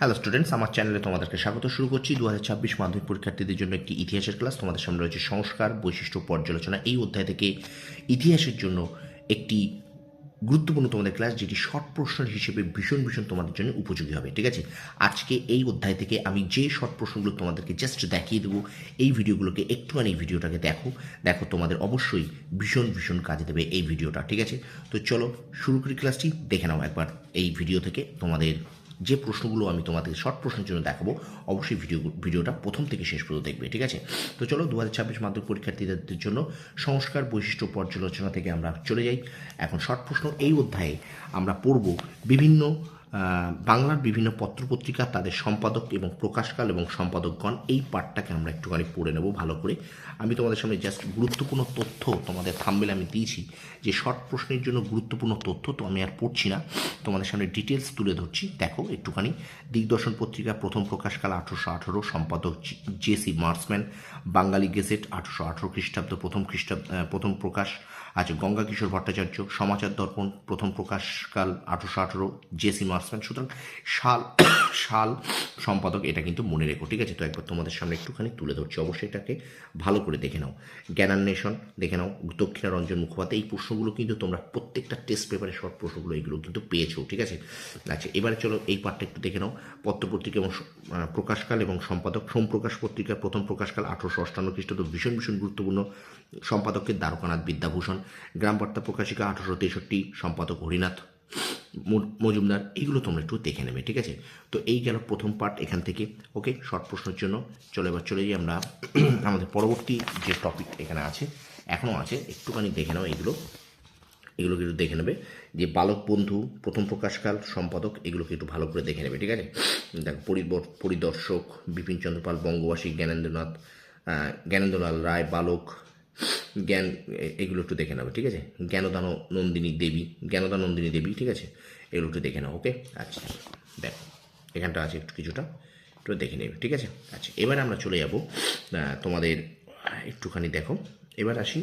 Hello students আমার চ্যানেলে তোমাদেরকে স্বাগত। শুরু করছি দু হাজার ছাব্বিশ মাধ্যমিক পরীক্ষার্থীদের জন্য একটি ইতিহাসের ক্লাস তোমাদের সামনে রয়েছে সংস্কার, বৈশিষ্ট্য, পর্যালোচনা। এই অধ্যায় থেকে ইতিহাসের জন্য একটি গুরুত্বপূর্ণ তোমাদের ক্লাস যেটি শর্ট প্রশ্ন হিসেবে ভীষণ ভীষণ তোমাদের জন্য উপযোগী হবে। ঠিক আছে? আজকে এই অধ্যায় থেকে আমি যে শর্ট প্রশ্নগুলো তোমাদেরকে জাস্ট দেখিয়ে দেবো, এই ভিডিওগুলোকে একটুখানি এই ভিডিওটাকে দেখো। দেখো, তোমাদের অবশ্যই ভীষণ ভীষণ কাজে দেবে এই ভিডিওটা। ঠিক আছে? তো চলো, শুরু করি ক্লাসটি দেখে নাও একবার এই ভিডিও থেকে তোমাদের যে প্রশ্নগুলো আমি তোমাদের শর্ট প্রশ্নের জন্য দেখাবো, অবশ্যই ভিডিও ভিডিওটা প্রথম থেকে শেষ পর্যন্ত দেখবে, ঠিক আছে? তো চলো দু হাজার ছাব্বিশ মাধ্যমিক পরীক্ষার্থীদের জন্য সংস্কার বৈশিষ্ট্য পর্যালোচনা থেকে আমরা চলে যাই। এখন শর্ট প্রশ্ন, এই অধ্যায়ে আমরা পড়ব বিভিন্ন বাংলার বিভিন্ন পত্রপত্রিকা, তাদের সম্পাদক এবং প্রকাশকাল এবং সম্পাদকগণ, এই পার্টটাকে আমরা একটুখানি পড়ে নেব ভালো করে। আমি তোমাদের সামনে জাস্ট গুরুত্বপূর্ণ তথ্য তোমাদের থাম্বেল আমি দিয়েছি। যে শর্ট প্রশ্নের জন্য গুরুত্বপূর্ণ তথ্য তো আমি আর পড়ছি না। তোমাদের সামনে ডিটেলস তুলে ধরছি। দেখো একটুখানি। দিগদর্শন পত্রিকা, প্রথম প্রকাশকাল আঠারোশো আঠারো, সম্পাদক জেসি মার্সম্যান, বাঙালি গেজেট আঠারোশো আঠারো খ্রিস্টাব্দ, প্রথম খ্রিস্টাব্দ প্রথম প্রকাশ। আছে গঙ্গা কিশোর ভট্টাচার্য, সমাচার দর্পণ, প্রথম প্রকাশকাল আঠারোশো আঠারো জেসি মার্সম্যান সুতরাং সাল সাল সম্পাদক, এটা কিন্তু মনে রেখো, ঠিক আছে? তো একবার তোমাদের সামনে একটুখানি তুলে ধরছি। অবশ্যই এটাকে ভালো করে দেখে নাও। জ্ঞানান্বেষণ, দেখে নাও। দক্ষিণারঞ্জন মুখোপাধ্যায়, এই প্রশ্নগুলো কিন্তু তোমরা প্রত্যেকটা টেস্ট পেপারে শর্ট প্রশ্নগুলো এগুলো কিন্তু পেয়েছ, ঠিক আছে? আচ্ছা এবারে চলো এই পার্টটা একটু দেখে নাও। পত্রপত্রিকা এবং প্রকাশকাল এবং সম্পাদক সোমপ্রকাশ পত্রিকা, প্রথম প্রকাশকাল আঠারোশো অষ্টান্ন খ্রিস্টাব্দ, ভীষণ ভীষণ গুরুত্বপূর্ণ। সম্পাদককে দ্বারকানাথ বিদ্যাভূষণ গ্রাম বার্তা প্রকাশিকা আঠারোশো তেষট্টি, সম্পাদক হরিনাথ। মজুমদার, এইগুলো তোমরা একটু দেখে নেবে, ঠিক আছে? তো এই গেল প্রথম পার্ট এখান থেকে। ওকে শর্ট প্রশ্নের জন্য চলে এবার চলে যাই আমরা আমাদের পরবর্তী যে টপিক এখানে আছে, এখনও আছে, একটুখানি দেখে নাও এগুলো এগুলোকে একটু দেখে নেবে। যে বালক বন্ধু, প্রথম প্রকাশকাল, সম্পাদক, এগুলোকে একটু ভালো করে দেখে নেবে, ঠিক আছে? দেখো পরিদর্শক বিপিন চন্দ্র পাল, বঙ্গবাসী, জ্ঞানেন্দ্রনাথ জ্ঞানেন্দ্রলাল রায়, বালক জ্ঞান এগুলো একটু দেখে নেবে ঠিক আছে? জ্ঞানদান নন্দিনী দেবী জ্ঞানদান নন্দিনী দেবী, ঠিক আছে? এগুলো একটু দেখে নাও, ওকে? আচ্ছা দেখো, এখানটা আছে একটু কিছুটা, একটু দেখে নেবে, ঠিক আছে? আচ্ছা এবার আমরা চলে যাব তোমাদের একটুখানি দেখো। এবার আসি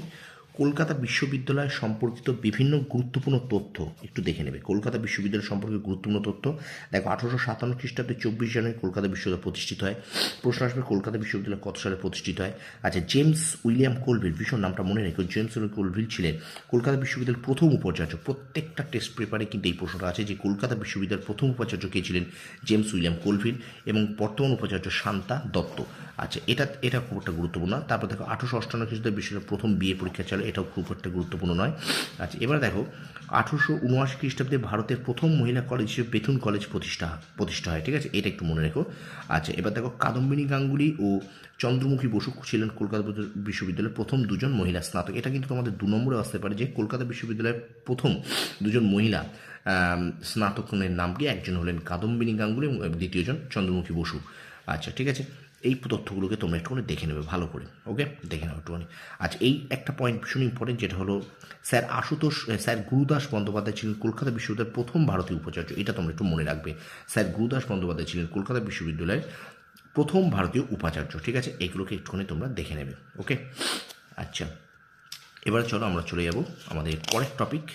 কলকাতা বিশ্ববিদ্যালয় সম্পর্কিত বিভিন্ন গুরুত্বপূর্ণ তথ্য একটু দেখে নেবে। কলকাতা বিশ্ববিদ্যালয় সম্পর্কে গুরুত্বপূর্ণ তথ্য। দেখো, আঠারোশো সাতান্ন খ্রিস্টাব্দে চব্বিশ জানুয়ারি কলকাতা বিশ্ববিদ্যালয় প্রতিষ্ঠিত হয়। প্রশ্ন আসবে, কলকাতা বিশ্ববিদ্যালয় কত সালে প্রতিষ্ঠিত হয়? আচ্ছা জেমস উইলিয়াম কোলভিল, ভীষণ নামটা মনে রেখো, জেমস উইলিয়াম কোলভিল ছিলেন কলকাতা বিশ্ববিদ্যালয়ের প্রথম উপাচার্য। প্রত্যেকটা টেস্ট পেপারে কিন্তু এই প্রশ্নটা আছে যে কলকাতা বিশ্ববিদ্যালয়ের প্রথম উপাচার্য কে ছিলেন? জেমস উইলিয়াম কোলভিল এবং বর্তমান উপাচার্য শান্তা দত্ত। আচ্ছা এটা এটা খুব একটা গুরুত্বপূর্ণ তারপর দেখো, আঠারোশো অষ্টান্ন খ্রিস্টাব্দে বিশ্বের প্রথম বিএ পরীক্ষা চলে এটাও খুব একটা গুরুত্বপূর্ণ নয়। আচ্ছা এবার দেখো, আঠারোশো উনআশি খ্রিস্টাব্দে ভারতের প্রথম মহিলা কলেজ হিসেবে বেথুন কলেজ প্রতিষ্ঠা প্রতিষ্ঠা হয়, ঠিক আছে? এটা একটু মনে রেখো। আচ্ছা এবার দেখো, কাদম্বিনী গাঙ্গুলি ও চন্দ্রমুখী বসু ছিলেন কলকাতা বিশ্ববিদ্যালয়ের প্রথম দুজন মহিলা স্নাতক। এটা কিন্তু তোমাদের দু নম্বরে আসতে পারে যে কলকাতা বিশ্ববিদ্যালয়ের প্রথম দুজন মহিলা স্নাতকের নাম কি? একজন হলেন কাদম্বিনী গাঙ্গুলি এবং দ্বিতীয়জন চন্দ্রমুখী বসু। আচ্ছা ঠিক আছে? এই তথ্যগুলোকে তোমরা একটুখানি দেখে নেবে, ভালো করে ওকে দেখে নাও একটুখানি। আচ্ছা এই একটা পয়েন্ট ভীষণ ইম্পর্টেন্ট যেটা হলো স্যার আশুতোষ স্যার গুরুদাস বন্দ্যোপাধ্যায় ছিলেন কলকাতা বিশ্ববিদ্যালয়ের প্রথম ভারতীয় উপাচার্য। এটা তোমরা একটু মনে রাখবে। স্যার গুরুদাস বন্দ্যোপাধ্যায় ছিলেন কলকাতা বিশ্ববিদ্যালয়ের প্রথম ভারতীয় উপাচার্য, ঠিক আছে? এইগুলোকে একটুখানি তোমরা দেখে নেবে ওকে আচ্ছা এবারে চলো আমরা চলে যাব আমাদের পরের টপিক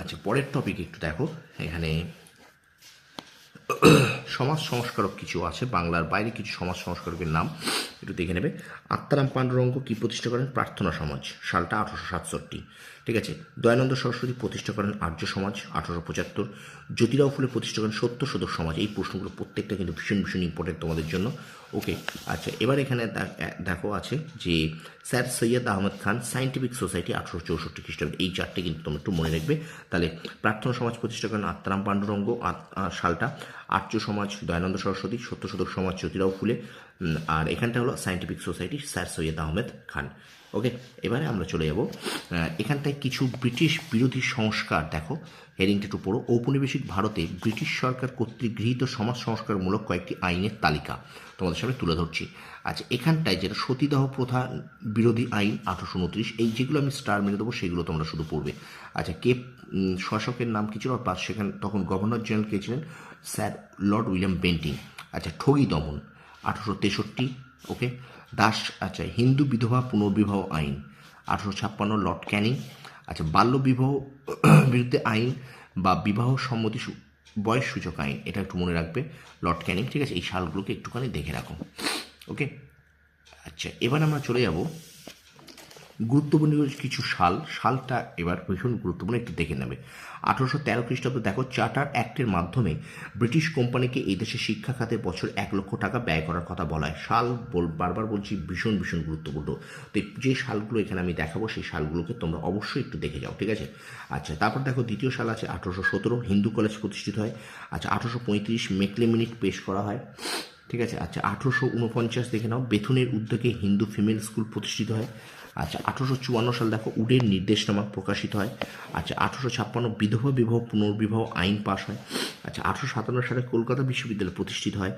আচ্ছা পরের টপিক একটু দেখো। এখানে সমাজ সংস্কারক কিছু আছে বাংলার বাইরে কিছু সমাজ সংস্কারকের নাম। একটু দেখে নেবে। আত্মারাম পাণ্ডুরঙ্গ কি প্রতিষ্ঠা করেন? প্রার্থনা সমাজ, সালটা আঠারোশো সাতষট্টি। ঠিক আছে? দয়ানন্দ সরস্বতী প্রতিষ্ঠা করেন আর্য সমাজ, আঠারোশো পঁচাত্তর। জ্যোতিরাও ফুলে প্রতিষ্ঠা করেন সত্য শতক সমাজ। এই প্রশ্নগুলো প্রত্যেকটা কিন্তু ভীষণ ভীষণ ইম্পর্টেন্ট তোমাদের জন্য। ওকে আচ্ছা এবার এখানে দেখো আছে যে sir Syed Ahmad Khan scientific society আঠারোশো চৌষট্টি খ্রিস্টাব্দ। এই চারটে কিন্তু তোমরা একটু মনে রাখবে। তাহলে প্রার্থনা সমাজ প্রতিষ্ঠা করেন আত্মারাম পাণ্ডুরঙ্গ সালটা আর্য সমাজ, দয়ানন্দ সরস্বতী সত্য সত্যশোধক সমাজ, জ্যোতিরাও ফুলে। আর এখানটা হলো scientific society sir Syed Ahmed Khan. Okay এবারে আমরা চলে যাব। এখানটায় কিছু ব্রিটিশ বিরোধী সংস্কার, দেখো, হেডিংটা একটু পড়ো। ঔপনিবেশিক ভারতে ব্রিটিশ সরকার কর্তৃক গৃহীত সমাজ সংস্কারমূলক কয়েকটি আইনের তালিকা। তোমাদের সামনে তুলে ধরছি। আচ্ছা এখানটায় যেটা সতীদাহ প্রথা বিরোধী আইন, আঠারোশো উনত্রিশ, এই যেগুলো আমি স্টার মেনে দেবো, সেগুলো তোমরা শুধু পড়বে। আচ্ছা কে শাসকের নাম কি ছিল? আর সেখানে, তখন গভর্নর জেনারেল কে ছিলেন? Sir lord William Bentinck. আচ্ছা ঠগি দমন। আঠারোশো তেষট্টি, ওকে? দাস আচ্ছা হিন্দু বিধবা পুনর্বিবাহ আইন, আঠারোশো ছাপ্পান্ন লর্ড ক্যানিং আচ্ছা বাল্যবিবাহ বিরুদ্ধে আইন বা বিবাহ সম্মতি বয়স সূচক আইন, এটা একটু মনে রাখবে, লর্ড ক্যানিং, ঠিক আছে? এই সালগুলোকে একটুখানি দেখে রাখো, ওকে? আচ্ছা এবার আমরা চলে যাব গুরুত্বপূর্ণ কিছু সাল। সালটা এবার ভীষণ গুরুত্বপূর্ণ, একটু দেখে নেবে। আঠারোশো তেরো খ্রিস্টাব্দ দেখো চার্টার অ্যাক্টের মাধ্যমে ব্রিটিশ কোম্পানিকে এই দেশে শিক্ষা খাতে বছর এক লক্ষ টাকা ব্যয় করার কথা বলা হয়। সাল বারবার বলছি, ভীষণ ভীষণ গুরুত্বপূর্ণ। তো যে সালগুলো এখানে আমি দেখাবো, সেই সালগুলোকে তোমরা অবশ্যই একটু দেখে যাও, ঠিক আছে? আচ্ছা তারপর দেখো, দ্বিতীয় সাল আছে, আঠারোশো সতেরো, হিন্দু কলেজ প্রতিষ্ঠিত হয়। আচ্ছা আঠারোশো পঁয়ত্রিশ মেকলে মিনিট পেশ করা হয়। ঠিক আছে? আচ্ছা আঠেরোশো উনপঞ্চাশ দেখে নাও, বেথুনের উদ্যোগে হিন্দু ফিমেল স্কুল প্রতিষ্ঠিত হয়। আচ্ছা আঠেরোশো চুয়ান্ন সাল দেখো উডের নির্দেশনামা প্রকাশিত হয়। আচ্ছা আঠেরোশো ছাপ্পান্ন বিধবা বিবাহ, পুনর্বিবাহ আইন পাশ হয়। আচ্ছা আঠেরোশো সাতান্ন সালে কলকাতা বিশ্ববিদ্যালয় প্রতিষ্ঠিত হয়।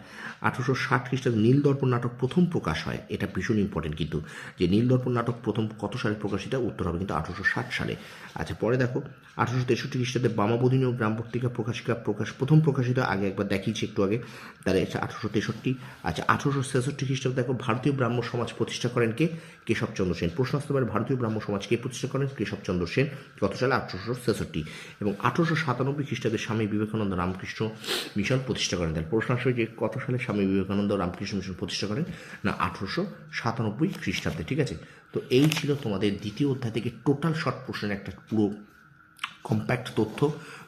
আঠেরোশো ষাট খ্রিস্টাব্দে নীলদর্পণ নাটক প্রথম প্রকাশ হয়। এটা ভীষণ ইম্পর্টেন্ট কিন্তু যে নীলদর্পণ নাটক প্রথম কত সালে প্রকাশিত, উত্তর হবে কিন্তু আঠেরোশো ষাট সালে। আচ্ছা পরে দেখো, আঠারোশো তেষট্টি খ্রিস্টাব্দে বামাবোধিনী ও গ্রাম পত্রিকা প্রকাশিকা প্রকাশ প্রথম প্রকাশিত, আগে একবার দেখিয়েছি একটু আগে। তাহলে আচ্ছা আঠারোশো তেষট্টি। আচ্ছা আঠারোশো ছেষট্টি খ্রিস্টাব্দে দেখো ভারতীয় ব্রাহ্ম সমাজ প্রতিষ্ঠা করেন কে? কেশবচন্দ্র সেন। প্রশ্ন ভারতীয় ব্রাহ্ম সমাজকে প্রতিষ্ঠা করেন কেশবচন্দ্র সেন কত সালে আঠারোশো ছেষট্টি এবং আঠারোশো সাতানব্বই খ্রিস্টাব্দে স্বামী বিবেকানন্দ রামকৃষ্ণ মিশন প্রতিষ্ঠা করেন। তাহলে প্রশ্ন আসবে যে কত সালে স্বামী বিবেকানন্দ রামকৃষ্ণ মিশন প্রতিষ্ঠা করেন? না আঠারোশো সাতানব্বই খ্রিস্টাব্দে ঠিক আছে? তো এই ছিল তোমাদের দ্বিতীয় অধ্যায় থেকে টোটাল শর্ট প্রশ্নের একটা পুরো কম্প্যাক্ট তথ্য।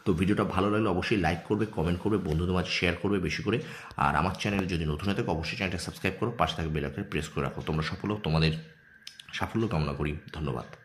তো ভিডিওটা ভালো লাগলে অবশ্যই লাইক করবে কমেন্ট করবে বন্ধুদের মাঝে শেয়ার করবে বেশি করে। আর আমার চ্যানেলে যদি নতুন হয়ে থাকে অবশ্যই চ্যানেলটা সাবস্ক্রাইব করো পাশে থাকবে বেলাকে প্রেস করে রাখো। তোমরা সফল হোক, তোমাদের সাফল্য কামনা করি। ধন্যবাদ।